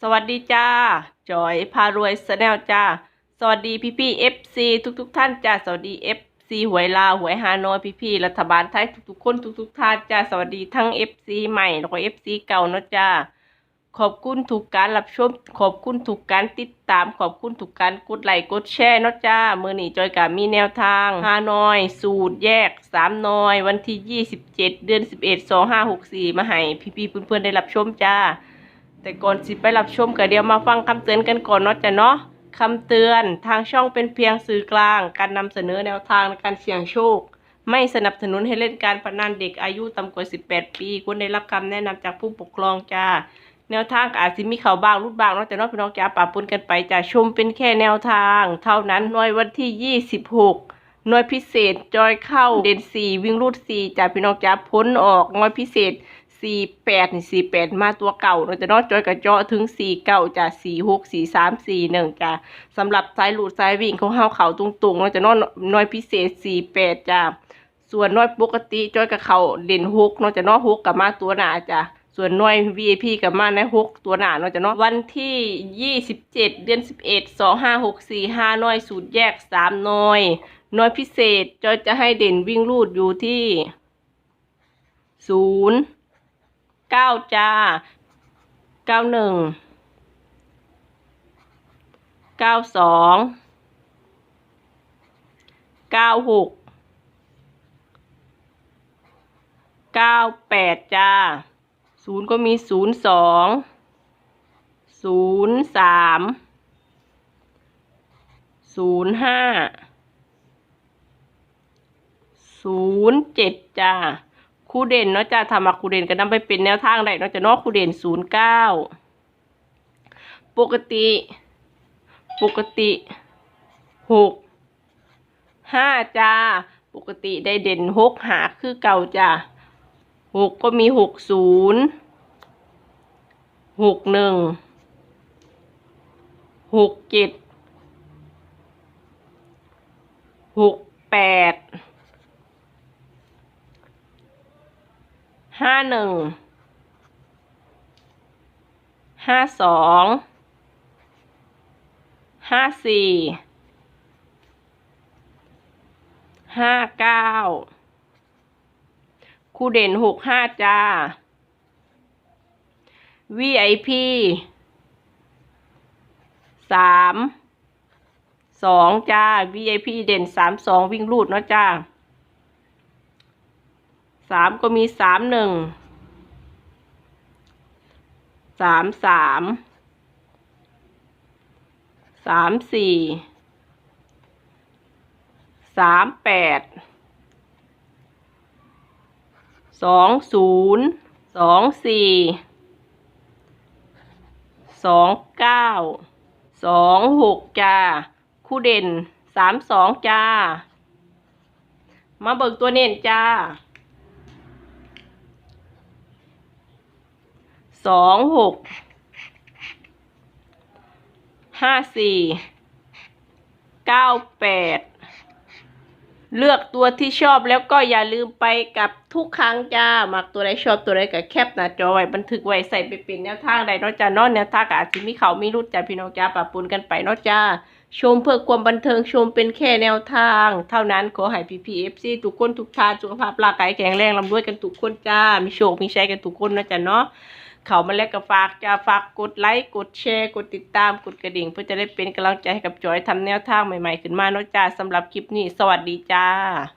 สวัสดีจ้าจอยพารวยสแนลจ้า สวัสดีพี่พี่เอฟซีทุกทุกๆท่านจ้า สวัสดีเอฟซีหวยลาวหวยฮานอยพี่พี่รัฐบาลไทยทุกๆคนทุกๆท่านจ้า สวัสดีทั้งเอฟซีใหม่แล้วก็เอฟซีเก่าเนาะจ้า ขอบคุณทุกการรับชม ขอบคุณทุกการติดตาม ขอบคุณทุกการกดไลค์กดแชร์เนาะจ้า มือหนีจอยกับมีแนวทางฮานอย สูตรแยกสามนอย วันที่27เดือน11 2564มาให้พี่ๆเพื่อนๆได้รับชมจ้า แต่ก่อนสิไปรับชมก็เดี๋ยวมาฟังคำเตือนกันก่อนเนาะจ้ะเนาะคำเตือนทางช่องเป็นเพียงสื่อกลาง การนำเสนอแนวทางในการเสี่ยงโชค ไม่สนับสนุนให้เล่นการพนันเด็กอายุต่ำกว่า 18 ปีควรได้รับคำแนะนำจากผู้ปกครองจ้าแนวทางอาจสิมีเขาวบ้างรุดบ้างเนาะแต่เนาะพี่น้องจ้าปะปนกันไปจ้าชมเป็นแค่แนวทาง เท่านั้นหน่วยวันที่ 26 หน่วยพิเศษจอยเข้าเด่นสีวิ่งรูดสีจ้าพี่น้องจ้าพ้นออกหน่วยพิเศษ สี่แปดนี่สี่แปดมาตัวเก่าเราจะนอกจอยกับเจาะถึงสี่เก้าจ้าสี่หกสี่สามสี่หนึ่งจ้าสำหรับสายหลุดสายวิ่งของเฮาเขาตรงๆเราจะนอกหน่วยพิเศษสี่แปดจ้าส่วนน่วยปกติจอยกับเขาเด่นหกเนาจะนอกหกกับมาตัวหนาจ้าส่วนหน่วย VIP กับมาในหกตัวหนาเนาะจะเนาะวันที่ยี่สิบเจ็ดเดือนสิบเอ็ดสองห้าหกสี่ห้าหน่วยสูตรแยกสามหน่วยหน่วยพิเศษจอยจะให้เด่นวิ่งรูดอยู่ที่ศูนย์ เก้าจ้าเก้าหนึ่งเก้าสองเก้าหกเก้าแปดจ้าศูนย์ก็มีศูนย์สองศูนย์สามศูนย์ห้าศูนย์เจ็ดจ้า คูเด่นเนาะจ้าทำมาคูเด่นก็นำไปเป็นแนวทางได้เนาะจ้าเนาะคูเด่นศูนย์เก้าปกติ ปกติหกห้าจ้า ปกติได้เด่นหกหาคือเก่าจ้าหกก็มีหกศูนย์หกหนึ่งหกเจ็ดหกแปด ห้าหนึ่งห้าสองห้าสี่ห้าเก้าคู่เด่นหกห้าจ้า VIP สามสองจ้า VIP เด่นสามสองวิ่งรูดเนาะจ้า สามก็มีสามหนึ่งสามสามสามสี่สามแปดสองศูนย์สองสี่สองเก้าสองหกจ้า คู่เด่นสามสองจ้า มาเบิกตัวเน้นจ้า สองหกห้าสี่เก้าแปดเลือกตัวที่ชอบแล้วก็อย่าลืมไปกับทุกครั้งจ้ามักตัวใดชอบตัวใดก็แคปหน้าจอไว้บันทึกไว้ใส่ไปเป็นแนวทางใดเนาะจ้าเนาะแนวทางก็อาจจะมีเขามีรุดจ้าพี่น้องจ้าปะปนกันไปเนาะจ้าชมเพื่อความบันเทิงชมเป็นแค่แนวทาง เท่านั้นขอให้พีพีเอฟซีทุกคนทุกทานสุขภาพร่างกายแข็งแรงลำด้วยกันทุกคนจ้า มีโชคมีชัยกันทุกคนนะจ๊ะเนาะ เขามาแล้วก็ฝากจะฝากกดไลค์กดแชร์กดติดตามกดกระดิ่ง เพื่อจะได้เป็นกำลังใจให้กับจอยทำแนวทางใหม่ๆขึ้นมาเนาะจ้าสำหรับคลิปนี้ สวัสดีจ้า